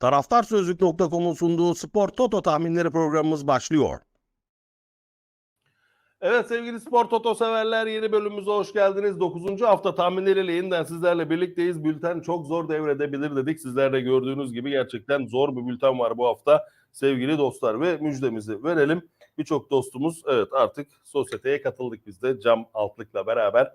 Taraftarsözlük.com'un sunduğu Spor Toto tahminleri programımız başlıyor. Evet sevgili spor toto severler yeni bölümümüze hoş geldiniz. 9. hafta tahminleriyle yeniden sizlerle birlikteyiz. Bülten çok zor devredebilir dedik. Sizler de gördüğünüz gibi gerçekten zor bir bülten var bu hafta sevgili dostlar ve müjdemizi verelim. Birçok dostumuz evet artık sosyeteye katıldık biz de cam altlıkla beraber.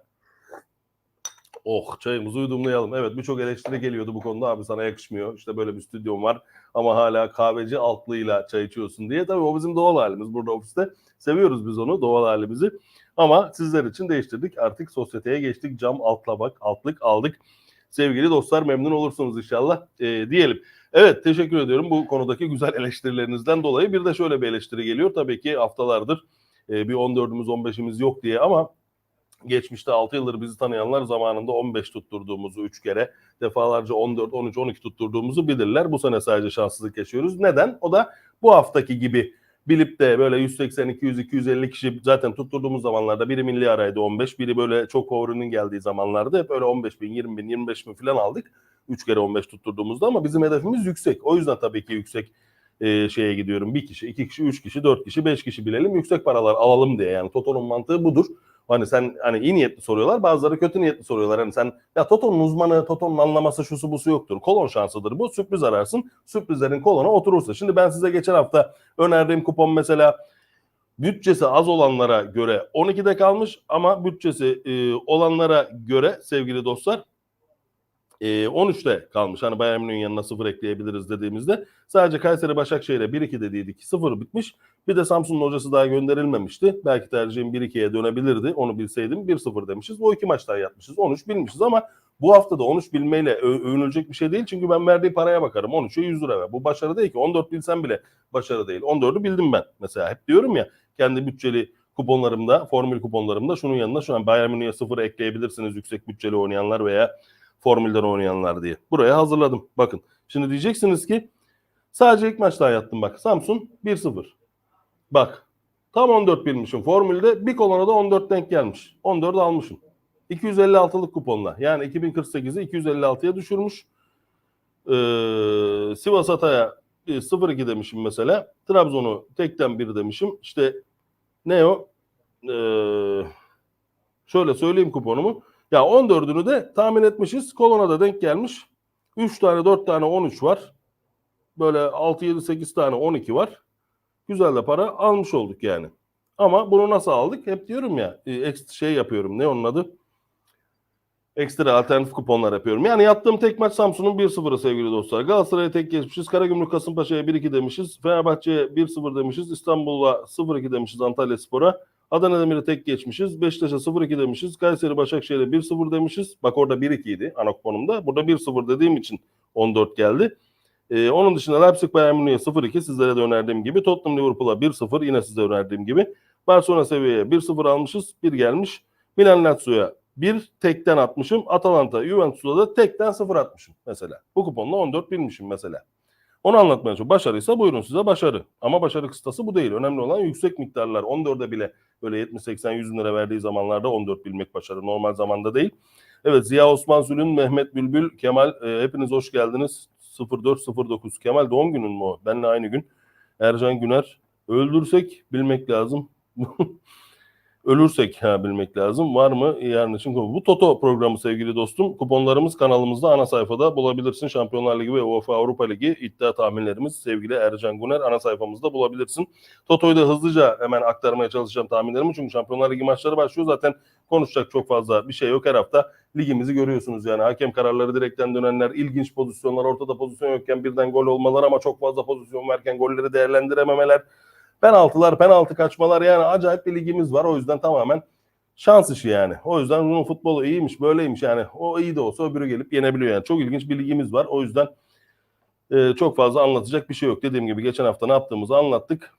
Oh çayımızı yudumlayalım. Evet birçok eleştiri geliyordu bu konuda abi sana yakışmıyor. İşte böyle bir stüdyom var ama hala kahveci altlığıyla çay içiyorsun diye. Tabii o bizim doğal halimiz burada ofiste. Seviyoruz biz onu doğal halimizi. Ama sizler için değiştirdik. Artık sosyeteye geçtik. Cam altla bak altlık aldık. Sevgili dostlar memnun olursunuz inşallah ee, diyelim. Evet teşekkür ediyorum bu konudaki güzel eleştirilerinizden dolayı. Bir de şöyle bir eleştiri geliyor. Tabii ki haftalardır e, bir 14'ümüz 15'imiz yok diye ama geçmişte 6 yıldır bizi tanıyanlar zamanında 15 tutturduğumuzu 3 kere defalarca 14, 13, 12 tutturduğumuzu bilirler. Bu sene sadece şanssızlık yaşıyoruz. Neden? O da bu haftaki gibi bilip de böyle 180, 200, 250 kişi zaten tutturduğumuz zamanlarda biri milli araydı 15, biri böyle çok favorinin geldiği zamanlarda hep öyle 15 bin, 20 bin, 25 bin falan aldık. 3 kere 15 tutturduğumuzda ama bizim hedefimiz yüksek. O yüzden tabii ki yüksek e, şeye gidiyorum. Bir kişi, iki kişi, üç kişi, dört kişi, beş kişi bilelim. Yüksek paralar alalım diye. Yani Toto'nun mantığı budur. Hani sen hani iyi niyetli soruyorlar bazıları kötü niyetli soruyorlar. Hani sen ya Toto'nun uzmanı, Toto'nun anlaması şusu busu yoktur. Kolon şansıdır bu. Sürpriz ararsın. Sürprizlerin kolona oturursa. Şimdi ben size geçen hafta önerdiğim kupon mesela bütçesi az olanlara göre 12'de kalmış ama bütçesi e, olanlara göre sevgili dostlar e, 13'te kalmış. Hani Bayern Münih'in yanına 0 ekleyebiliriz dediğimizde sadece Kayseri Başakşehir'e 1-2 dediydik 0 bitmiş. Bir de Samsun'un hocası daha gönderilmemişti. Belki tercihim 1-2'ye dönebilirdi. Onu bilseydim 1-0 demişiz. O iki maçtan yatmışız. 13 bilmişiz ama bu hafta da 13 bilmeyle övünülecek bir şey değil. Çünkü ben verdiği paraya bakarım. 13'e 100 lira ver. Bu başarı değil ki. 14 bilsem bile başarı değil. 14'ü bildim ben. Mesela hep diyorum ya kendi bütçeli kuponlarımda, formül kuponlarımda şunun yanına şu an Bayern Münih'e 0 ekleyebilirsiniz yüksek bütçeli oynayanlar veya formülden oynayanlar diye. Buraya hazırladım. Bakın. Şimdi diyeceksiniz ki sadece ilk maçta yattım bak. Samsun 1-0. Bak. Tam 14 bilmişim formülde. Bir kolona da 14 denk gelmiş. 14 almışım. 256'lık kuponla. Yani 2048'i 256'ya düşürmüş. Ee, Sivas Atay'a e, 0-2 demişim mesela. Trabzon'u tekten 1 demişim. İşte ne o? Ee, şöyle söyleyeyim kuponumu. Ya 14'ünü de tahmin etmişiz. Kolona da denk gelmiş. 3 tane 4 tane 13 var. Böyle 6 7 8 tane 12 var. Güzel de para almış olduk yani. Ama bunu nasıl aldık? Hep diyorum ya e, şey yapıyorum. Ne onun adı? Ekstra alternatif kuponlar yapıyorum. Yani yaptığım tek maç Samsun'un 1-0'ı sevgili dostlar. Galatasaray'a tek geçmişiz. Karagümrük Kasımpaşa'ya 1-2 demişiz. Fenerbahçe'ye 1-0 demişiz. İstanbul'a 0-2 demişiz Antalya Spor'a. Adana Demir'e tek geçmişiz. Beşiktaş'a 0-2 demişiz. Kayseri Başakşehir'e 1-0 demişiz. Bak orada 1-2 idi ana kuponumda. Burada 1-0 dediğim için 14 geldi. Ee, onun dışında Leipzig Bayern Münih'e 0-2 sizlere de önerdiğim gibi. Tottenham Liverpool'a 1-0 yine size önerdiğim gibi. Barcelona seviyeye 1-0 almışız. 1 gelmiş. Milan Lazio'ya 1 tekten atmışım. Atalanta Juventus'a da tekten 0 atmışım mesela. Bu kuponla 14 bilmişim mesela. Onu anlatmaya çalışıyorum. Başarıysa buyurun size başarı. Ama başarı kıstası bu değil. Önemli olan yüksek miktarlar. 14'e bile böyle 70 80 100 bin lira verdiği zamanlarda 14 bilmek başarı. Normal zamanda değil. Evet Ziya Osman Zülün, Mehmet Bülbül, Kemal e, hepiniz hoş geldiniz. 0409 Kemal doğum günün mü o? Benle aynı gün. Ercan Güner. Öldürsek bilmek lazım. Ölürsek ha, bilmek lazım. Var mı yarın için? Bu Toto programı sevgili dostum. Kuponlarımız kanalımızda ana sayfada bulabilirsin. Şampiyonlar Ligi ve UEFA Avrupa Ligi iddia tahminlerimiz sevgili Ercan Güner ana sayfamızda bulabilirsin. Toto'yu da hızlıca hemen aktarmaya çalışacağım tahminlerimi. Çünkü Şampiyonlar Ligi maçları başlıyor. Zaten konuşacak çok fazla bir şey yok her hafta. Ligimizi görüyorsunuz yani. Hakem kararları direkten dönenler, ilginç pozisyonlar, ortada pozisyon yokken birden gol olmalar ama çok fazla pozisyon varken golleri değerlendirememeler. Penaltılar, penaltı kaçmalar yani acayip bir ligimiz var. O yüzden tamamen şans işi yani. O yüzden bunun futbolu iyiymiş, böyleymiş yani. O iyi de olsa öbürü gelip yenebiliyor yani. Çok ilginç bir ligimiz var. O yüzden e, çok fazla anlatacak bir şey yok. Dediğim gibi geçen hafta ne yaptığımızı anlattık.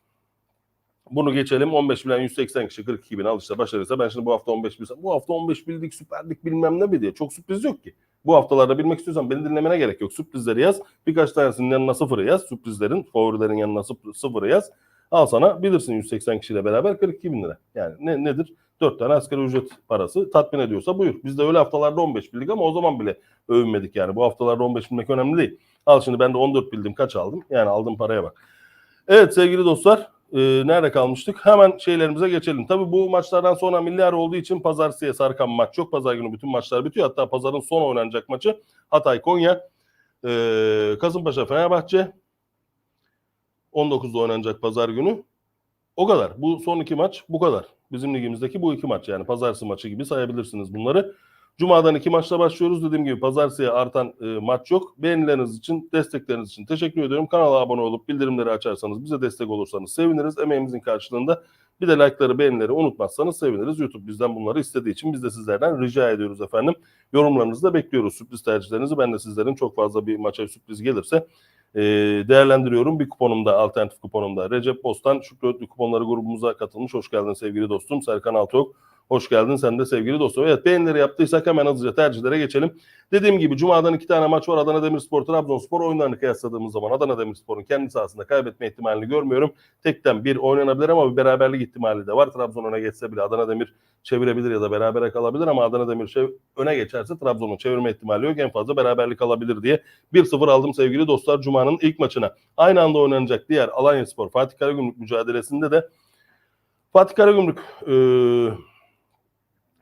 Bunu geçelim. 15 bilen 180 kişi 42 bin al işte başarıysa ben şimdi bu hafta 15 bilsem bu hafta 15 bildik süperdik bilmem ne mi diye. Çok sürpriz yok ki. Bu haftalarda bilmek istiyorsan beni dinlemene gerek yok. Sürprizleri yaz. Birkaç tanesinin yanına sıfırı yaz. Sürprizlerin, favorilerin yanına sıfır- sıfırı yaz. Al sana bilirsin 180 kişiyle beraber 42 bin lira. Yani ne, nedir? 4 tane asgari ücret parası tatmin ediyorsa buyur. Biz de öyle haftalarda 15 bildik ama o zaman bile övünmedik yani. Bu haftalarda 15 bilmek önemli değil. Al şimdi ben de 14 bildim kaç aldım? Yani aldığım paraya bak. Evet sevgili dostlar e, nerede kalmıştık? Hemen şeylerimize geçelim. Tabii bu maçlardan sonra milli ara olduğu için pazartesiye sarkan maç yok. Pazar günü bütün maçlar bitiyor. Hatta pazarın son oynanacak maçı Hatay Konya, e, Kasımpaşa Fenerbahçe 19'da oynanacak pazar günü. O kadar. Bu son iki maç bu kadar. Bizim ligimizdeki bu iki maç yani pazartesi maçı gibi sayabilirsiniz bunları. Cuma'dan iki maçla başlıyoruz. Dediğim gibi pazartesiye artan e, maç yok. Beğenileriniz için, destekleriniz için teşekkür ediyorum. Kanala abone olup bildirimleri açarsanız, bize destek olursanız seviniriz. Emeğimizin karşılığında bir de like'ları, beğenileri unutmazsanız seviniriz. YouTube bizden bunları istediği için biz de sizlerden rica ediyoruz efendim. Yorumlarınızı da bekliyoruz. Sürpriz tercihlerinizi. Ben de sizlerin çok fazla bir maça sürpriz gelirse e, değerlendiriyorum. Bir kuponumda, alternatif kuponumda. Recep Bostan, Şükrü Ötlü kuponları grubumuza katılmış. Hoş geldin sevgili dostum. Serkan Altıok. Hoş geldin sen de sevgili dostum. Evet beğenileri yaptıysak hemen hızlıca tercihlere geçelim. Dediğim gibi Cuma'dan iki tane maç var. Adana Demirspor, Trabzonspor oyunlarını kıyasladığımız zaman Adana Demirspor'un kendi sahasında kaybetme ihtimalini görmüyorum. Tekten bir oynanabilir ama bir beraberlik ihtimali de var. Trabzon öne geçse bile Adana Demir çevirebilir ya da berabere kalabilir ama Adana Demir çev- öne geçerse Trabzon'un çevirme ihtimali yok. En fazla beraberlik alabilir diye 1-0 aldım sevgili dostlar Cuma'nın ilk maçına. Aynı anda oynanacak diğer Alanyaspor Fatih Karagümrük mücadelesinde de Fatih Karagümrük eee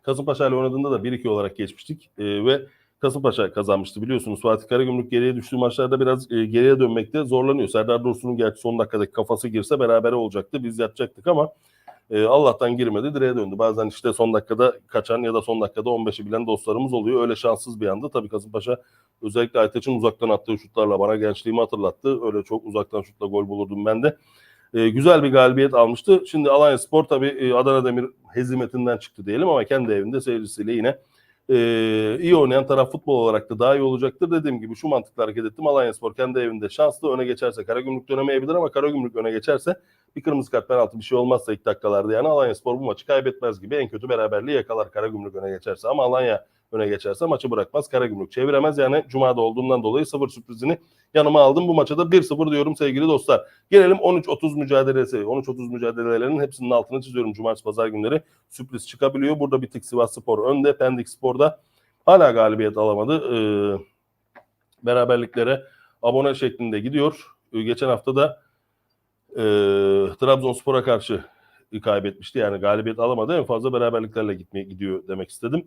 Kasımpaşa ile oynadığında da 1-2 olarak geçmiştik Eee, ve Kasımpaşa kazanmıştı biliyorsunuz. Fatih Karagümrük geriye düştüğü maçlarda biraz e, geriye dönmekte zorlanıyor. Serdar Dursun'un gerçi son dakikadaki kafası girse berabere olacaktı. Biz yatacaktık ama e, Allah'tan girmedi direğe döndü. Bazen işte son dakikada kaçan ya da son dakikada 15'i bilen dostlarımız oluyor. Öyle şanssız bir anda. Tabii Kasımpaşa özellikle Aytaç'ın uzaktan attığı şutlarla bana gençliğimi hatırlattı. Öyle çok uzaktan şutla gol bulurdum ben de. E, güzel bir galibiyet almıştı. Şimdi Alanya Spor tabii e, Adana Demir hezimetinden çıktı diyelim ama kendi evinde seyircisiyle yine e, iyi oynayan taraf futbol olarak da daha iyi olacaktır. Dediğim gibi şu mantıkla hareket ettim. Alanya Spor kendi evinde şanslı öne geçerse Karagümrük dönemeyebilir ama Karagümrük öne geçerse bir kırmızı kart penaltı bir şey olmazsa ilk dakikalarda yani Alanya Spor bu maçı kaybetmez gibi en kötü beraberliği yakalar Karagümrük öne geçerse ama Alanya öne geçerse maçı bırakmaz. Karagümrük çeviremez yani Cuma'da olduğundan dolayı sıfır sürprizini yanıma aldım. Bu maça da 1-0 diyorum sevgili dostlar. Gelelim 13-30 mücadelesi. 13-30 mücadelelerinin hepsinin altını çiziyorum. Cumartesi pazar günleri sürpriz çıkabiliyor. Burada bir tık Sivas Spor önde. Pendik Spor'da hala galibiyet alamadı. Ee, beraberliklere abone şeklinde gidiyor. Ee, geçen hafta da e, Trabzonspor'a karşı kaybetmişti. Yani galibiyet alamadı. En fazla beraberliklerle gitmeye gidiyor demek istedim.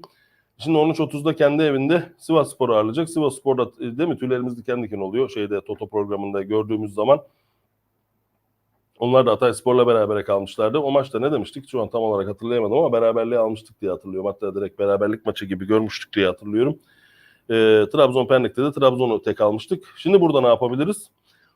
Şimdi 13.30'da kendi evinde Sivas Spor'u ağırlayacak. Sivas Spor'da e, değil mi tüylerimiz diken diken oluyor şeyde Toto programında gördüğümüz zaman. Onlar da Hatay Spor'la berabere kalmışlardı. O maçta ne demiştik? Şu an tam olarak hatırlayamadım ama beraberliği almıştık diye hatırlıyorum. Hatta direkt beraberlik maçı gibi görmüştük diye hatırlıyorum. E, Trabzon Pendik'te de Trabzon'u tek almıştık. Şimdi burada ne yapabiliriz?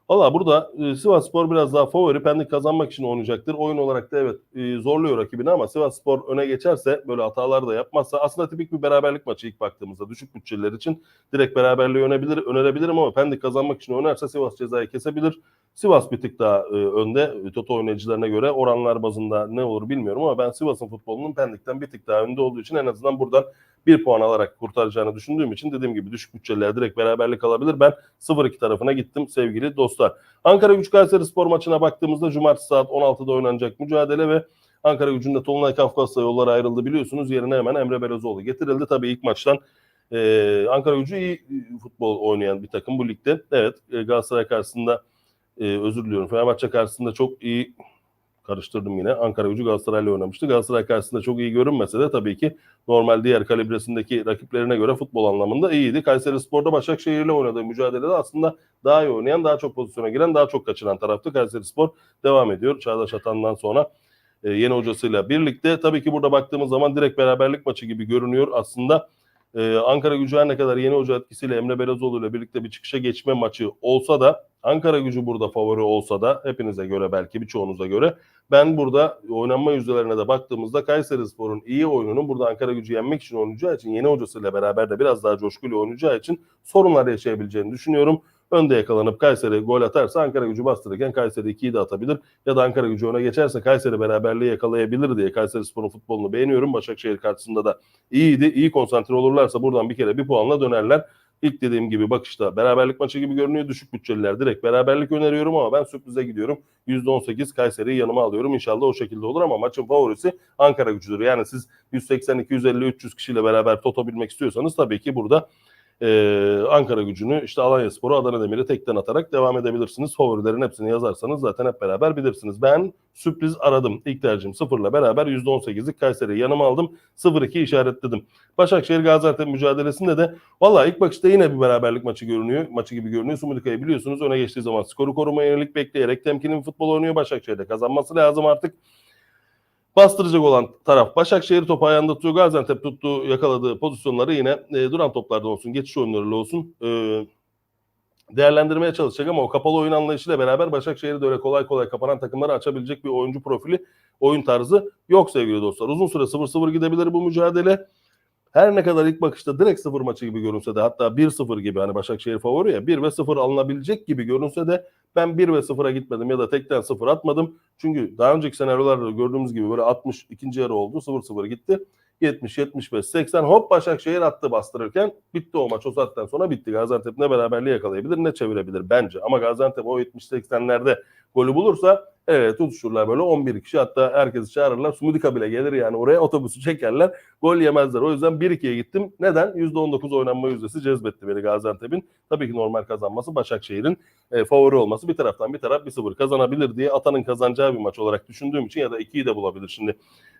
Valla burada e, Sivas Spor biraz daha favori. Pendik kazanmak için oynayacaktır. Oyun olarak da evet e, zorluyor rakibini ama Sivas Spor öne geçerse böyle hatalar da yapmazsa aslında tipik bir beraberlik maçı ilk baktığımızda düşük bütçeler için direkt beraberliği önebilir, önerebilirim ama Pendik kazanmak için oynarsa Sivas cezayı kesebilir. Sivas bir tık daha e, önde e, Toto oynayıcılarına göre oranlar bazında ne olur bilmiyorum ama ben Sivas'ın futbolunun Pendik'ten bir tık daha önde olduğu için en azından buradan bir puan alarak kurtaracağını düşündüğüm için dediğim gibi düşük bütçeliler direkt beraberlik alabilir. Ben 0-2 tarafına gittim sevgili dostlar. Ankara Güç Kayseri Spor maçına baktığımızda cumartesi saat 16'da oynanacak mücadele ve Ankara Gücü'nde Tolunay Kafkas'la yollara ayrıldı biliyorsunuz. Yerine hemen Emre Belözoğlu getirildi. Tabii ilk maçtan e, Ankara Gücü iyi e, futbol oynayan bir takım bu ligde. Evet e, Galatasaray karşısında e, özür diliyorum. Fenerbahçe karşısında çok iyi karıştırdım yine. Ankara Gücü Galatasaray'la oynamıştı. Galatasaray karşısında çok iyi görünmese de tabii ki normal diğer kalibresindeki rakiplerine göre futbol anlamında iyiydi. Kayseri Spor'da Başakşehir'le oynadığı mücadelede aslında daha iyi oynayan, daha çok pozisyona giren, daha çok kaçıran taraftı. Kayseri Spor devam ediyor. Çağdaş Atan'dan sonra e, yeni hocasıyla birlikte. Tabii ki burada baktığımız zaman direkt beraberlik maçı gibi görünüyor. Aslında e, Ankara Gücü her ne kadar yeni hoca etkisiyle Emre Belezoğlu ile birlikte bir çıkışa geçme maçı olsa da Ankara Gücü burada favori olsa da hepinize göre belki birçoğunuza göre ben burada oynanma yüzdelerine de baktığımızda Kayseri Spor'un iyi oyununun burada Ankara Gücü yenmek için oynayacağı için yeni hocasıyla beraber de biraz daha coşkuyla oynayacağı için sorunlar yaşayabileceğini düşünüyorum. Önde yakalanıp Kayseri gol atarsa Ankara Gücü bastırırken Kayseri 2'yi de atabilir. Ya da Ankara Gücü öne geçerse Kayseri beraberliği yakalayabilir diye Kayseri Spor'un futbolunu beğeniyorum. Başakşehir karşısında da iyiydi. İyi konsantre olurlarsa buradan bir kere bir puanla dönerler. İlk dediğim gibi bakışta beraberlik maçı gibi görünüyor. Düşük bütçeliler direkt beraberlik öneriyorum ama ben sürprize gidiyorum. %18 Kayseri'yi yanıma alıyorum. İnşallah o şekilde olur ama maçın favorisi Ankara gücüdür. Yani siz 180, 250, 300 kişiyle beraber toto bilmek istiyorsanız tabii ki burada ee, Ankara gücünü işte Alanya Sporu Adana Demir'i tekten atarak devam edebilirsiniz. Favorilerin hepsini yazarsanız zaten hep beraber bilirsiniz. Ben sürpriz aradım. İlk tercihim sıfırla beraber %18'lik Kayseri'yi yanıma aldım. 0-2 işaretledim. Başakşehir Gaziantep mücadelesinde de valla ilk bakışta yine bir beraberlik maçı görünüyor. Maçı gibi görünüyor. Sumudika'yı biliyorsunuz öne geçtiği zaman skoru korumaya yönelik bekleyerek temkinli futbol oynuyor. Başakşehir'de kazanması lazım artık. Bastıracak olan taraf Başakşehir topu ayağında tutuyor. Gaziantep tuttuğu yakaladığı pozisyonları yine e, duran toplardan olsun, geçiş oyunlarıyla olsun e, değerlendirmeye çalışacak ama o kapalı oyun anlayışıyla beraber Başakşehir'i de öyle kolay kolay kapanan takımları açabilecek bir oyuncu profili, oyun tarzı yok sevgili dostlar. Uzun süre 0-0 gidebilir bu mücadele. Her ne kadar ilk bakışta direkt 0 maçı gibi görünse de hatta 1-0 gibi hani Başakşehir favori ya 1 ve 0 alınabilecek gibi görünse de ben 1 ve 0'a gitmedim ya da tekten 0 atmadım. Çünkü daha önceki senaryolarda da gördüğümüz gibi böyle 60 ikinci yarı oldu 0-0 gitti. 70, 75, 80 hop Başakşehir attı bastırırken bitti o maç o saatten sonra bitti. Gaziantep ne beraberliği yakalayabilir ne çevirebilir bence. Ama Gaziantep o 70-80'lerde golü bulursa evet tutuşurlar böyle 11 kişi hatta herkesi çağırırlar. Sumudika bile gelir yani oraya otobüsü çekerler. Gol yemezler. O yüzden 1-2'ye gittim. Neden? %19 oynanma yüzdesi cezbetti beni Gaziantep'in. Tabii ki normal kazanması Başakşehir'in e, favori olması. Bir taraftan bir taraf 1-0 kazanabilir diye Atan'ın kazanacağı bir maç olarak düşündüğüm için ya da 2'yi de bulabilir şimdi.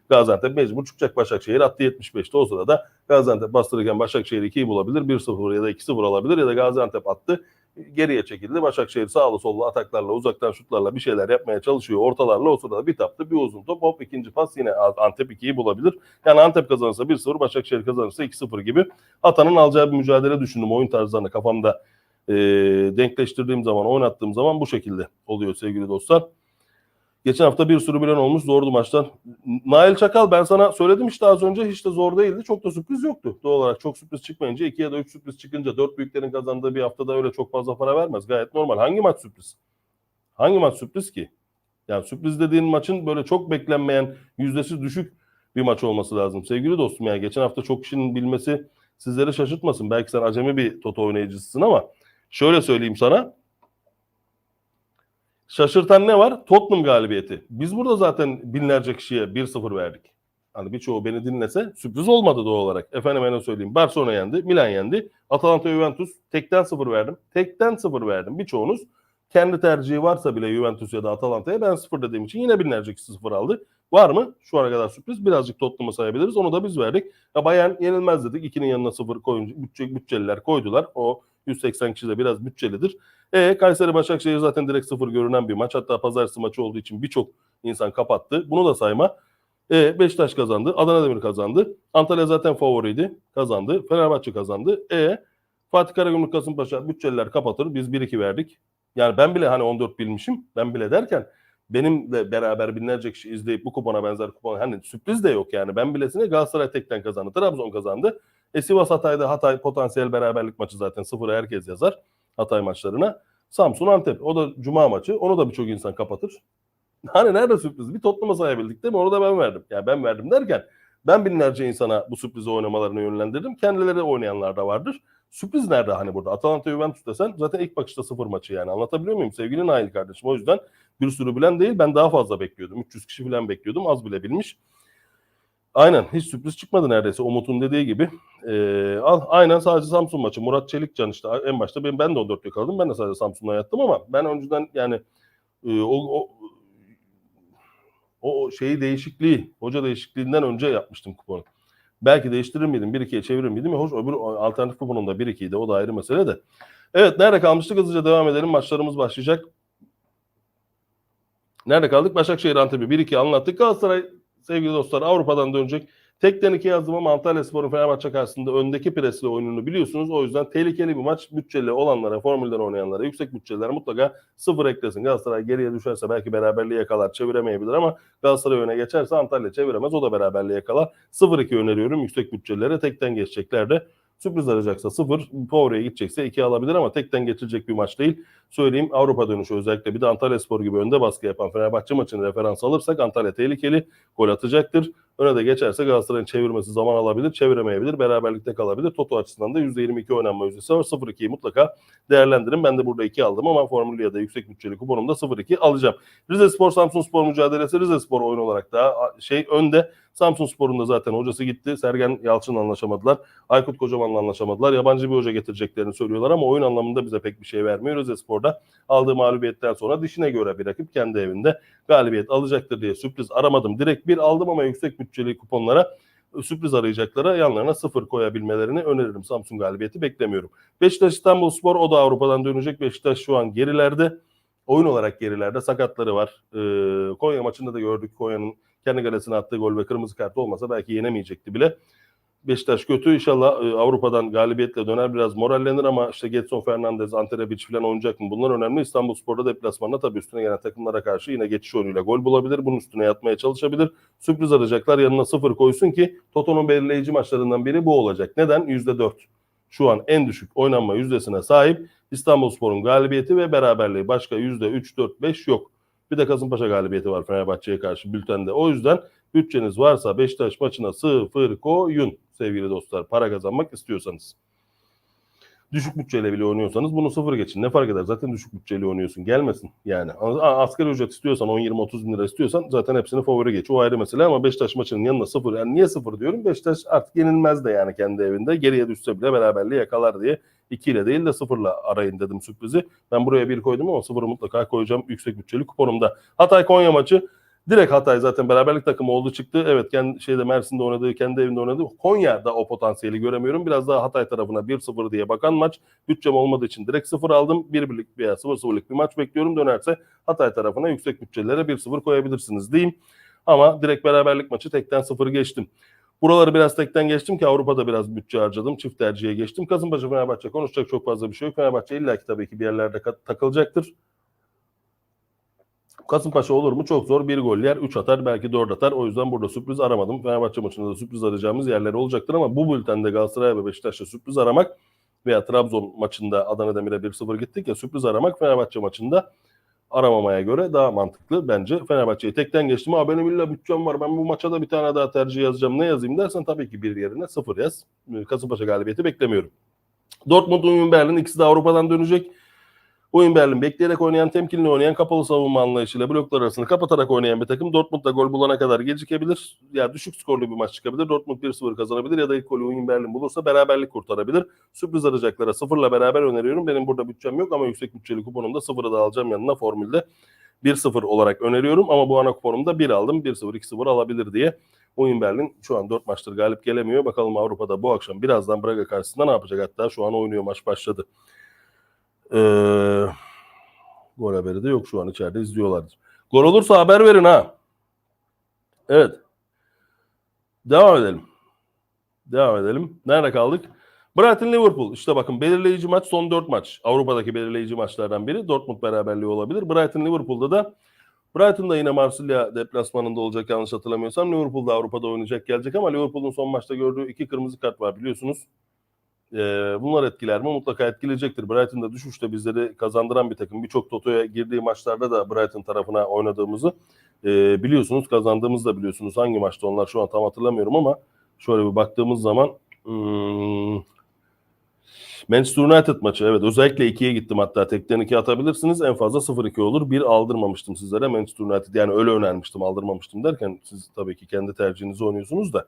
Gaziantep mecbur çıkacak Başakşehir attı 75'te o sırada Gaziantep bastırırken Başakşehir 2'yi bulabilir 1-0 ya da 2-0 alabilir ya da Gaziantep attı geriye çekildi. Başakşehir sağlı sollu ataklarla uzaktan şutlarla bir şeyler yapmaya çalışıyor ortalarla o sırada bir taptı bir uzun top hop ikinci pas yine Antep 2'yi bulabilir. Yani Antep kazanırsa 1-0 Başakşehir kazanırsa 2-0 gibi Atan'ın alacağı bir mücadele düşündüm oyun tarzlarını kafamda e, denkleştirdiğim zaman oynattığım zaman bu şekilde oluyor sevgili dostlar. Geçen hafta bir sürü bilen olmuş zordu maçtan. Nail Çakal ben sana söyledim işte az önce hiç de zor değildi. Çok da sürpriz yoktu. Doğal olarak çok sürpriz çıkmayınca iki ya da üç sürpriz çıkınca dört büyüklerin kazandığı bir haftada öyle çok fazla para vermez. Gayet normal. Hangi maç sürpriz? Hangi maç sürpriz ki? Yani sürpriz dediğin maçın böyle çok beklenmeyen yüzdesi düşük bir maç olması lazım. Sevgili dostum yani geçen hafta çok kişinin bilmesi sizleri şaşırtmasın. Belki sen acemi bir toto oynayıcısın ama şöyle söyleyeyim sana. Şaşırtan ne var? Tottenham galibiyeti. Biz burada zaten binlerce kişiye 1-0 verdik. Hani birçoğu beni dinlese sürpriz olmadı doğal olarak. Efendim ne söyleyeyim. Barcelona yendi, Milan yendi. Atalanta Juventus tekten 0 verdim. Tekten 0 verdim. Birçoğunuz kendi tercihi varsa bile Juventus ya da Atalanta'ya ben 0 dediğim için yine binlerce kişi 0 aldı. Var mı? Şu ana kadar sürpriz. Birazcık Tottenham'ı sayabiliriz. Onu da biz verdik. Ya Bayern yenilmez dedik. İkinin yanına 0 koyunca bütçe, bütçeliler koydular. O 180 kişi de biraz bütçelidir. E Kayseri Başakşehir zaten direkt sıfır görünen bir maç. Hatta pazartesi maçı olduğu için birçok insan kapattı. Bunu da sayma. E Beşiktaş kazandı. Adana Demir kazandı. Antalya zaten favoriydi. Kazandı. Fenerbahçe kazandı. E Fatih Karagümrük Kasımpaşa bütçeliler kapatır. Biz 1-2 verdik. Yani ben bile hani 14 bilmişim. Ben bile derken benimle beraber binlerce kişi izleyip bu kupona benzer kupon hani sürpriz de yok yani. Ben bilesine Galatasaray tekten kazandı. Trabzon kazandı. E Sivas Hatay'da Hatay potansiyel beraberlik maçı zaten sıfıra herkes yazar. Hatay maçlarına. Samsun Antep. O da cuma maçı. Onu da birçok insan kapatır. Hani nerede sürpriz? Bir Tottenham'a sayabildik değil mi? Onu da ben verdim. Yani ben verdim derken ben binlerce insana bu sürprizi oynamalarını yönlendirdim. Kendileri oynayanlar da vardır. Sürpriz nerede hani burada? Atalanta Juventus desen zaten ilk bakışta sıfır maçı yani. Anlatabiliyor muyum sevgili Nail kardeşim? O yüzden bir sürü bilen değil ben daha fazla bekliyordum. 300 kişi falan bekliyordum. Az bile bilmiş. Aynen hiç sürpriz çıkmadı neredeyse Umut'un dediği gibi. Ee, al, aynen sadece Samsun maçı. Murat Çelikcan işte en başta ben, ben de 14 yakaladım. Ben de sadece Samsun'dan yattım ama ben önceden yani e, o, o o şeyi değişikliği, hoca değişikliğinden önce yapmıştım kuponu. Belki değiştirir miydim, 1-2'ye çevirir miydim? Hoş öbür alternatif kuponunda 1-2'ydi. O da ayrı mesele de. Evet, nerede kalmıştık? Hızlıca devam edelim. Maçlarımız başlayacak. Nerede kaldık? Başakşehir Antep'i 1-2 anlattık. Galatasaray sevgili dostlar Avrupa'dan dönecek. Tekten iki yazdım ama Antalya Spor'un Fenerbahçe karşısında öndeki presli oyununu biliyorsunuz. O yüzden tehlikeli bir maç. Bütçeli olanlara, formülden oynayanlara, yüksek bütçeliler mutlaka sıfır eklesin. Galatasaray geriye düşerse belki beraberliği yakalar, çeviremeyebilir ama Galatasaray öne geçerse Antalya çeviremez. O da beraberliği yakalar. 0-2 öneriyorum yüksek bütçelilere. Tekten geçecekler de Sürpriz arayacaksa 0, Power'e gidecekse 2 alabilir ama tekten geçilecek bir maç değil. Söyleyeyim Avrupa dönüşü özellikle bir de Antalya Spor gibi önde baskı yapan Fenerbahçe maçını referans alırsak Antalya tehlikeli, gol atacaktır. Öne de geçerse Galatasaray'ın çevirmesi zaman alabilir, çeviremeyebilir, beraberlikte kalabilir. Toto açısından da %22 oynanma yüzdesi var. 0-2'yi mutlaka değerlendirin. Ben de burada 2 aldım ama Formula ya da yüksek bütçeli kuponumda 0-2 alacağım. Rize Spor Samsun Spor mücadelesi Rize Spor oyun olarak daha şey önde. Samsun Spor'un da zaten hocası gitti. Sergen Yalçın'la anlaşamadılar. Aykut Kocaman'la anlaşamadılar. Yabancı bir hoca getireceklerini söylüyorlar ama oyun anlamında bize pek bir şey vermiyor. Rize Spor'da aldığı mağlubiyetten sonra dişine göre bir rakip kendi evinde galibiyet alacaktır diye sürpriz aramadım. Direkt bir aldım ama yüksek bütçeli kuponlara sürpriz arayacaklara yanlarına sıfır koyabilmelerini öneririm. Samsun galibiyeti beklemiyorum. Beşiktaş İstanbul Spor o da Avrupa'dan dönecek. Beşiktaş şu an gerilerde. Oyun olarak gerilerde sakatları var. Ee, Konya maçında da gördük Konya'nın kendi kalesine attığı gol ve kırmızı kart olmasa belki yenemeyecekti bile. Beşiktaş kötü. İnşallah e, Avrupa'dan galibiyetle döner biraz morallenir ama işte Getson Fernandez, Ante Rebic falan oynayacak mı? Bunlar önemli. İstanbul Spor'da deplasmanda tabii üstüne gelen takımlara karşı yine geçiş oyunuyla gol bulabilir. Bunun üstüne yatmaya çalışabilir. Sürpriz arayacaklar. Yanına sıfır koysun ki Toto'nun belirleyici maçlarından biri bu olacak. Neden? %4. Şu an en düşük oynanma yüzdesine sahip İstanbul Spor'un galibiyeti ve beraberliği. Başka %3, 4, 5 yok. Bir de Kasımpaşa galibiyeti var Fenerbahçe'ye karşı bültende. O yüzden bütçeniz varsa Beşiktaş maçına sıfır koyun sevgili dostlar. Para kazanmak istiyorsanız. Düşük bütçeyle bile oynuyorsanız bunu sıfır geçin. Ne fark eder? Zaten düşük bütçeyle oynuyorsun. Gelmesin yani. Asgari ücret istiyorsan 10-20-30 bin lira istiyorsan zaten hepsini favori geç. O ayrı mesele ama Beşiktaş maçının yanına sıfır. Yani niye sıfır diyorum? Beşiktaş artık yenilmez de yani kendi evinde. Geriye düşse bile beraberliği yakalar diye 2 ile değil de sıfırla arayın dedim sürprizi. Ben buraya bir koydum ama sıfırı mutlaka koyacağım yüksek bütçeli kuponumda. Hatay Konya maçı direkt Hatay zaten beraberlik takımı oldu çıktı. Evet kendi şeyde Mersin'de oynadığı, kendi evinde oynadığı. Konya'da o potansiyeli göremiyorum. Biraz daha Hatay tarafına 1-0 diye bakan maç. Bütçem olmadığı için direkt 0 aldım. 1 birlik veya 0-0'lık bir maç bekliyorum. Dönerse Hatay tarafına yüksek bütçelere 1-0 koyabilirsiniz diyeyim. Ama direkt beraberlik maçı tekten 0 geçtim. Buraları biraz tekten geçtim ki Avrupa'da biraz bütçe harcadım. Çift tercihe geçtim. Kasımpaşa Fenerbahçe konuşacak çok fazla bir şey yok. Fenerbahçe illaki tabii ki bir yerlerde takılacaktır. Kasımpaşa olur mu? Çok zor. Bir gol yer, 3 atar, belki 4 atar. O yüzden burada sürpriz aramadım. Fenerbahçe maçında da sürpriz arayacağımız yerler olacaktır ama bu bültende Galatasaray ve Beşiktaş'ta sürpriz aramak veya Trabzon maçında Adana Demir'e 1-0 gittik ya sürpriz aramak Fenerbahçe maçında aramamaya göre daha mantıklı bence. Fenerbahçe'yi tekten geçtim. Aa benim illa bütçem var. Ben bu maça da bir tane daha tercih yazacağım. Ne yazayım dersen tabii ki bir yerine sıfır yaz. Kasımpaşa galibiyeti beklemiyorum. Dortmund, Union Berlin ikisi de Avrupa'dan dönecek. Oyun Berlin bekleyerek oynayan, temkinli oynayan, kapalı savunma anlayışıyla bloklar arasını kapatarak oynayan bir takım. Dortmund da gol bulana kadar gecikebilir. Ya düşük skorlu bir maç çıkabilir. Dortmund 1-0 kazanabilir ya da ilk golü Oyun Berlin bulursa beraberlik kurtarabilir. Sürpriz arayacaklara sıfırla beraber öneriyorum. Benim burada bütçem yok ama yüksek bütçeli kuponumda sıfırı da alacağım yanına formülde. 1-0 olarak öneriyorum ama bu ana kuponumda 1 aldım. 1-0, 2-0 alabilir diye. Oyun Berlin şu an 4 maçtır galip gelemiyor. Bakalım Avrupa'da bu akşam birazdan Braga karşısında ne yapacak? Hatta şu an oynuyor maç başladı. Ee, gol haberi de yok şu an içeride izliyorlardır. Gol olursa haber verin ha. Evet. Devam edelim. Devam edelim. Nerede kaldık? Brighton Liverpool. İşte bakın belirleyici maç son 4 maç. Avrupa'daki belirleyici maçlardan biri. Dortmund beraberliği olabilir. Brighton Liverpool'da da Brighton da yine Marsilya deplasmanında olacak yanlış hatırlamıyorsam. Liverpool da Avrupa'da oynayacak gelecek ama Liverpool'un son maçta gördüğü iki kırmızı kart var biliyorsunuz. Ee, bunlar etkiler mi? Mutlaka etkileyecektir. Brighton'da düşüşte bizleri kazandıran bir takım. Birçok Toto'ya girdiği maçlarda da Brighton tarafına oynadığımızı e, biliyorsunuz. Kazandığımızı da biliyorsunuz. Hangi maçta onlar şu an tam hatırlamıyorum ama şöyle bir baktığımız zaman hmm, Manchester United maçı evet özellikle 2'ye gittim hatta tekten 2 atabilirsiniz en fazla 0-2 olur. Bir aldırmamıştım sizlere Manchester United yani öyle önermiştim aldırmamıştım derken siz tabii ki kendi tercihinizi oynuyorsunuz da.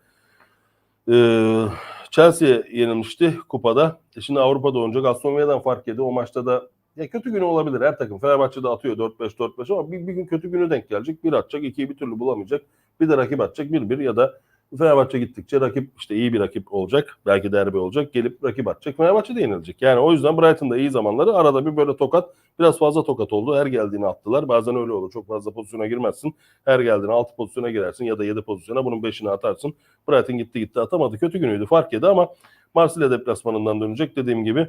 Ee, Chelsea yenilmişti kupada. E şimdi Avrupa'da oynayacak. Aston Villa'dan fark yedi. O maçta da ya kötü günü olabilir her takım. Fenerbahçe'de atıyor 4-5 4-5 ama bir, bir gün kötü günü denk gelecek. Bir atacak, ikiyi bir türlü bulamayacak. Bir de rakip atacak 1-1 ya da Fenerbahçe gittikçe rakip işte iyi bir rakip olacak. Belki derbi olacak. Gelip rakip atacak. Fenerbahçe de yenilecek. Yani o yüzden Brighton'da iyi zamanları arada bir böyle tokat biraz fazla tokat oldu. Her geldiğini attılar. Bazen öyle olur. Çok fazla pozisyona girmezsin. Her geldiğine 6 pozisyona girersin ya da 7 pozisyona bunun 5'ini atarsın. Brighton gitti gitti atamadı. Kötü günüydü. Fark yedi ama Marsilya deplasmanından dönecek dediğim gibi.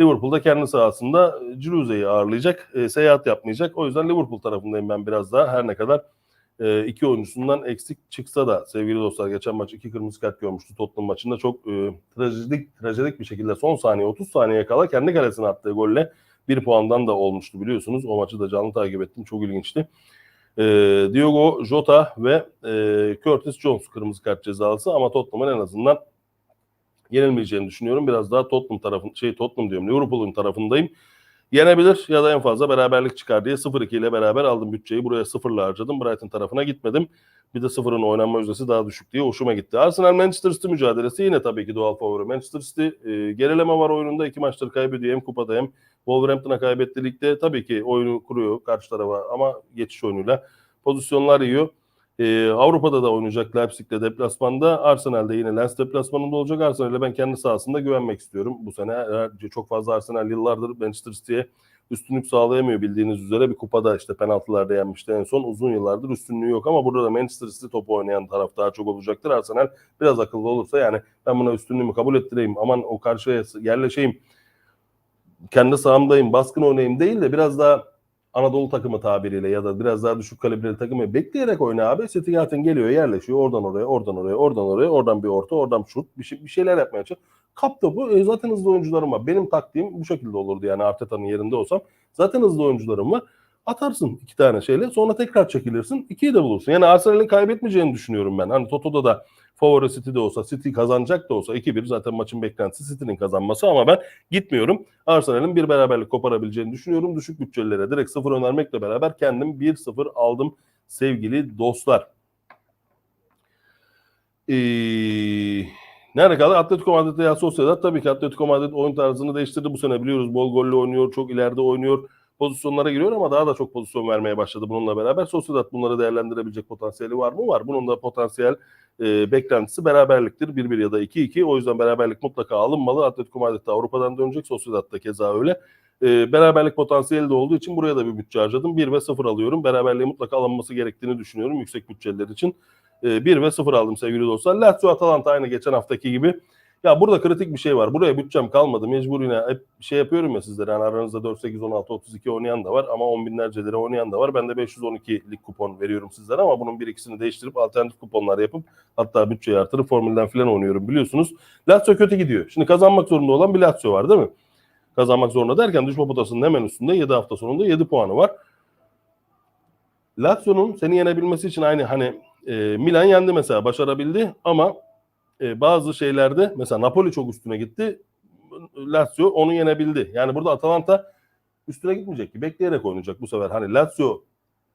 Liverpool'da kendi sahasında Ciruze'yi ağırlayacak. E, seyahat yapmayacak. O yüzden Liverpool tarafındayım ben biraz daha. Her ne kadar e, iki oyuncusundan eksik çıksa da sevgili dostlar geçen maç iki kırmızı kart görmüştü Tottenham maçında çok e, trajedik trajedik bir şekilde son saniye 30 saniye kala kendi kalesine attığı golle bir puandan da olmuştu biliyorsunuz. O maçı da canlı takip ettim. Çok ilginçti. E, Diogo Jota ve e, Curtis Jones kırmızı kart cezalısı ama Tottenham'ın en azından yenilmeyeceğini düşünüyorum. Biraz daha Tottenham tarafın şey Tottenham diyorum Liverpool'un tarafındayım. Yenebilir ya da en fazla beraberlik çıkar diye 0-2 ile beraber aldım bütçeyi. Buraya sıfırla harcadım. Brighton tarafına gitmedim. Bir de sıfırın oynanma yüzdesi daha düşük diye hoşuma gitti. Arsenal Manchester City mücadelesi yine tabii ki doğal favori. Manchester City e, gerileme var oyununda. iki maçtır kaybediyor hem kupada hem Wolverhampton'a kaybetti ligde. Tabii ki oyunu kuruyor karşı tarafa ama geçiş oyunuyla pozisyonlar yiyor. Ee, Avrupa'da da oynayacak Leipzig'te deplasmanda. Arsenal'de yine Lens deplasmanında olacak. Arsenal'e ben kendi sahasında güvenmek istiyorum. Bu sene e, çok fazla Arsenal yıllardır Manchester City'ye üstünlük sağlayamıyor bildiğiniz üzere. Bir kupada işte penaltılarda yenmişti en son. Uzun yıllardır üstünlüğü yok ama burada da Manchester City topu oynayan taraf daha çok olacaktır. Arsenal biraz akıllı olursa yani ben buna üstünlüğümü kabul ettireyim. Aman o karşıya yerleşeyim. Kendi sahamdayım, baskın oynayayım değil de biraz daha Anadolu takımı tabiriyle ya da biraz daha düşük kalibreli takımı bekleyerek oyna abi. Zaten geliyor, yerleşiyor oradan oraya, oradan oraya, oradan oraya, oradan bir orta, oradan şut, bir, şey, bir şeyler yapmaya çalışıyor. Kap topu e, zaten hızlı oyuncularım var. Benim taktiğim bu şekilde olurdu yani Arteta'nın yerinde olsam. Zaten hızlı oyuncularım var. Atarsın iki tane şeyle sonra tekrar çekilirsin. ikiyi de bulursun. Yani Arsenal'in kaybetmeyeceğini düşünüyorum ben. Hani Toto'da da favori City'de olsa, City kazanacak da olsa 2-1 zaten maçın beklentisi City'nin kazanması ama ben gitmiyorum. Arsenal'in bir beraberlik koparabileceğini düşünüyorum. Düşük bütçelilere direkt sıfır önermekle beraber kendim 1-0 aldım sevgili dostlar. Ee, nerede kaldı? Atletico Madrid ya Sociedad. Tabii ki Atletico Madrid oyun tarzını değiştirdi bu sene biliyoruz. Bol golle oynuyor, çok ileride oynuyor. Pozisyonlara giriyor ama daha da çok pozisyon vermeye başladı bununla beraber. Sociedad bunları değerlendirebilecek potansiyeli var mı? Var. Bunun da potansiyel e, beklentisi beraberliktir. 1-1 ya da 2-2. O yüzden beraberlik mutlaka alınmalı. Atletico Madrid Avrupa'dan dönecek. Sociedad da keza öyle. E, beraberlik potansiyeli de olduğu için buraya da bir bütçe harcadım. 1 ve 0 alıyorum. Beraberliği mutlaka alınması gerektiğini düşünüyorum yüksek bütçeler için. E, 1 ve 0 aldım sevgili dostlar. Lazio Atalanta aynı geçen haftaki gibi. Ya burada kritik bir şey var. Buraya bütçem kalmadı. Mecbur yine hep şey yapıyorum ya sizlere. Yani aranızda 4, 8, 16, 32 oynayan da var ama 10 binlerce lira oynayan da var. Ben de 512'lik kupon veriyorum sizlere ama bunun bir ikisini değiştirip alternatif kuponlar yapıp hatta bütçeyi artırıp formülden falan oynuyorum biliyorsunuz. Lazio kötü gidiyor. Şimdi kazanmak zorunda olan bir Lazio var değil mi? Kazanmak zorunda derken düşme potasının hemen üstünde 7 hafta sonunda 7 puanı var. Lazio'nun seni yenebilmesi için aynı hani e, Milan yendi mesela başarabildi ama e, bazı şeylerde mesela Napoli çok üstüne gitti. Lazio onu yenebildi. Yani burada Atalanta üstüne gitmeyecek ki. Bekleyerek oynayacak bu sefer. Hani Lazio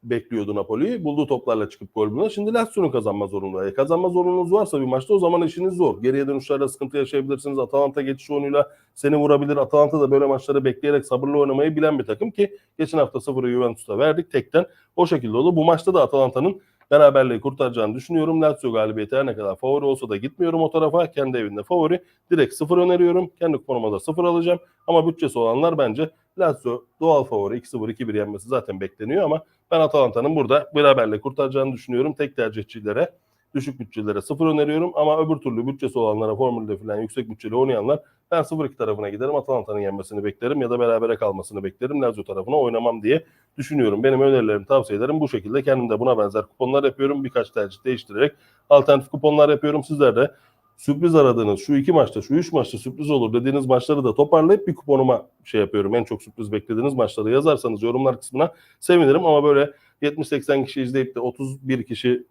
bekliyordu Napoli'yi. Bulduğu toplarla çıkıp gol buldu. Şimdi Lazio'nun kazanma zorunluluğu. E, kazanma zorunluluğunuz varsa bir maçta o zaman işiniz zor. Geriye dönüşlerde sıkıntı yaşayabilirsiniz. Atalanta geçiş oyunuyla seni vurabilir. Atalanta da böyle maçları bekleyerek sabırlı oynamayı bilen bir takım ki geçen hafta 0'ı Juventus'a verdik tekten. O şekilde oldu. Bu maçta da Atalanta'nın beraberliği kurtaracağını düşünüyorum. Lazio galibiyeti her ne kadar favori olsa da gitmiyorum o tarafa. Kendi evinde favori. Direkt sıfır öneriyorum. Kendi kuponuma da sıfır alacağım. Ama bütçesi olanlar bence Lazio doğal favori 2-0 2-1 yenmesi zaten bekleniyor ama ben Atalanta'nın burada beraberliği kurtaracağını düşünüyorum. Tek tercihçilere düşük bütçelere sıfır öneriyorum ama öbür türlü bütçesi olanlara formülde falan yüksek bütçeli oynayanlar ben 0-2 tarafına giderim. Atalanta'nın yenmesini beklerim ya da berabere kalmasını beklerim. Lazio tarafına oynamam diye düşünüyorum. Benim önerilerim, tavsiyelerim bu şekilde. Kendim de buna benzer kuponlar yapıyorum. Birkaç tercih değiştirerek alternatif kuponlar yapıyorum. Sizler de sürpriz aradığınız şu iki maçta, şu üç maçta sürpriz olur dediğiniz maçları da toparlayıp bir kuponuma şey yapıyorum. En çok sürpriz beklediğiniz maçları yazarsanız yorumlar kısmına sevinirim. Ama böyle 70-80 kişi izleyip de 31 kişi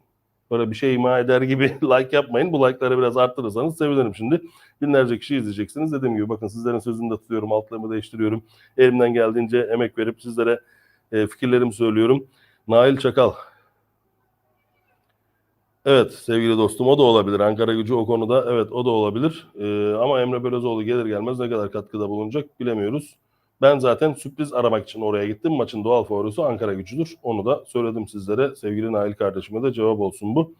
böyle bir şey ima eder gibi like yapmayın. Bu like'ları biraz arttırırsanız sevinirim şimdi. Binlerce kişi izleyeceksiniz. Dediğim gibi bakın sizlerin sözünü de tutuyorum. Altlarımı değiştiriyorum. Elimden geldiğince emek verip sizlere e, fikirlerimi söylüyorum. Nail Çakal. Evet sevgili dostum o da olabilir. Ankara gücü o konuda evet o da olabilir. Ee, ama Emre Belözoğlu gelir gelmez ne kadar katkıda bulunacak bilemiyoruz. Ben zaten sürpriz aramak için oraya gittim. Maçın doğal favorisi Ankara gücüdür. Onu da söyledim sizlere. Sevgili Nail kardeşime de cevap olsun bu.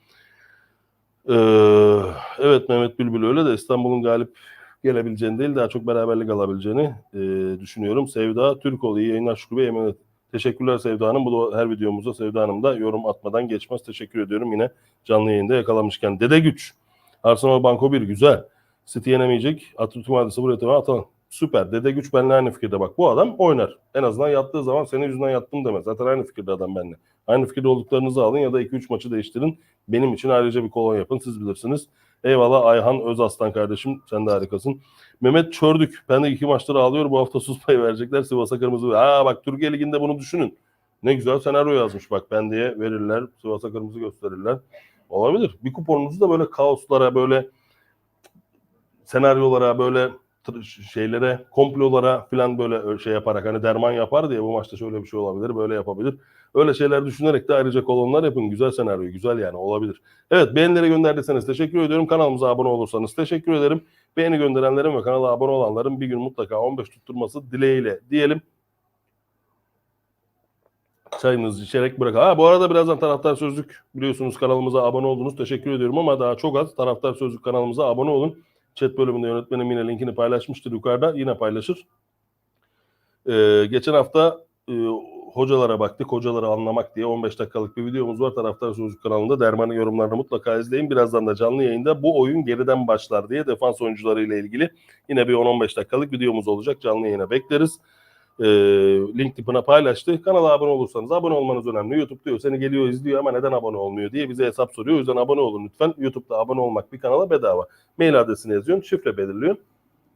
Ee, evet Mehmet Bülbül öyle de İstanbul'un galip gelebileceğini değil daha çok beraberlik alabileceğini e, düşünüyorum. Sevda Türkoğlu iyi yayınlar Şükrü emanet. Teşekkürler Sevda Hanım. Bu da her videomuzda Sevda Hanım da yorum atmadan geçmez. Teşekkür ediyorum yine canlı yayında yakalamışken. Dede Güç. Arsenal Banko 1 güzel. City yenemeyecek. Atletico Madrid 0 yatırma Atalanta. Süper. Dede Güç benimle aynı fikirde bak. Bu adam oynar. En azından yattığı zaman senin yüzünden yattım demez. Zaten aynı fikirde adam benimle. Aynı fikirde olduklarınızı alın ya da 2-3 maçı değiştirin. Benim için ayrıca bir kolon yapın. Siz bilirsiniz. Eyvallah Ayhan Özaslan kardeşim. Sen de harikasın. Mehmet Çördük. Ben de iki maçları ağlıyor. Bu hafta sus payı verecekler. Sivas'a kırmızı. Aa bak Türkiye Ligi'nde bunu düşünün. Ne güzel senaryo yazmış bak ben diye verirler. Sivas'a kırmızı gösterirler. Olabilir. Bir kuponunuzu da böyle kaoslara böyle senaryolara böyle şeylere komplolara falan böyle şey yaparak hani derman yapar diye bu maçta şöyle bir şey olabilir böyle yapabilir. Öyle şeyler düşünerek de ayrıca kolonlar yapın. Güzel senaryo güzel yani olabilir. Evet beğenileri gönderdiyseniz teşekkür ediyorum. Kanalımıza abone olursanız teşekkür ederim. Beğeni gönderenlerin ve kanala abone olanların bir gün mutlaka 15 tutturması dileğiyle diyelim. Çayınızı içerek bırak. Ha bu arada birazdan taraftar sözlük biliyorsunuz kanalımıza abone oldunuz. Teşekkür ediyorum ama daha çok az taraftar sözlük kanalımıza abone olun. Chat bölümünde yönetmenim yine linkini paylaşmıştır yukarıda. Yine paylaşır. Ee, geçen hafta e, hocalara baktık. Hocaları anlamak diye 15 dakikalık bir videomuz var. Taraftar Sözlük kanalında. Derman'ın yorumlarını mutlaka izleyin. Birazdan da canlı yayında bu oyun geriden başlar diye defans oyuncularıyla ilgili yine bir 10-15 dakikalık videomuz olacak. Canlı yayına bekleriz. Ee, link tipine paylaştı. Kanala abone olursanız abone olmanız önemli. YouTube diyor seni geliyor izliyor ama neden abone olmuyor diye bize hesap soruyor. O yüzden abone olun lütfen. YouTube'da abone olmak bir kanala bedava. Mail adresini yazıyorsun, şifre belirliyorsun.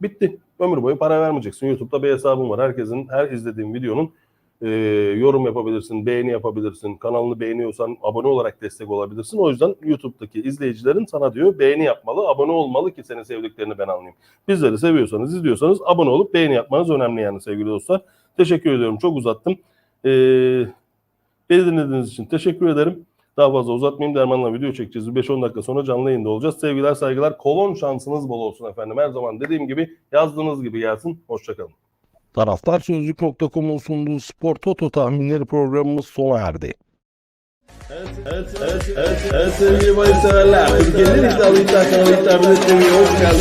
Bitti. Ömür boyu para vermeyeceksin. YouTube'da bir hesabım var. Herkesin her izlediğim videonun e, yorum yapabilirsin, beğeni yapabilirsin. Kanalını beğeniyorsan abone olarak destek olabilirsin. O yüzden YouTube'daki izleyicilerin sana diyor beğeni yapmalı, abone olmalı ki senin sevdiklerini ben anlayayım. Bizleri seviyorsanız, izliyorsanız abone olup beğeni yapmanız önemli yani sevgili dostlar. Teşekkür ediyorum. Çok uzattım. Ee, beni dinlediğiniz için teşekkür ederim. Daha fazla uzatmayayım. Derman'la video çekeceğiz. 5-10 dakika sonra canlı yayında olacağız. Sevgiler, saygılar. Kolon şansınız bol olsun efendim. Her zaman dediğim gibi yazdığınız gibi gelsin. Hoşçakalın. Taraftarsözlük.com'un sunduğu Spor Toto tahminleri programımız sona erdi. Evet, sevgili bayı severler. Türkiye'nin iddialı iddia kanalı iddia hoş geldiniz.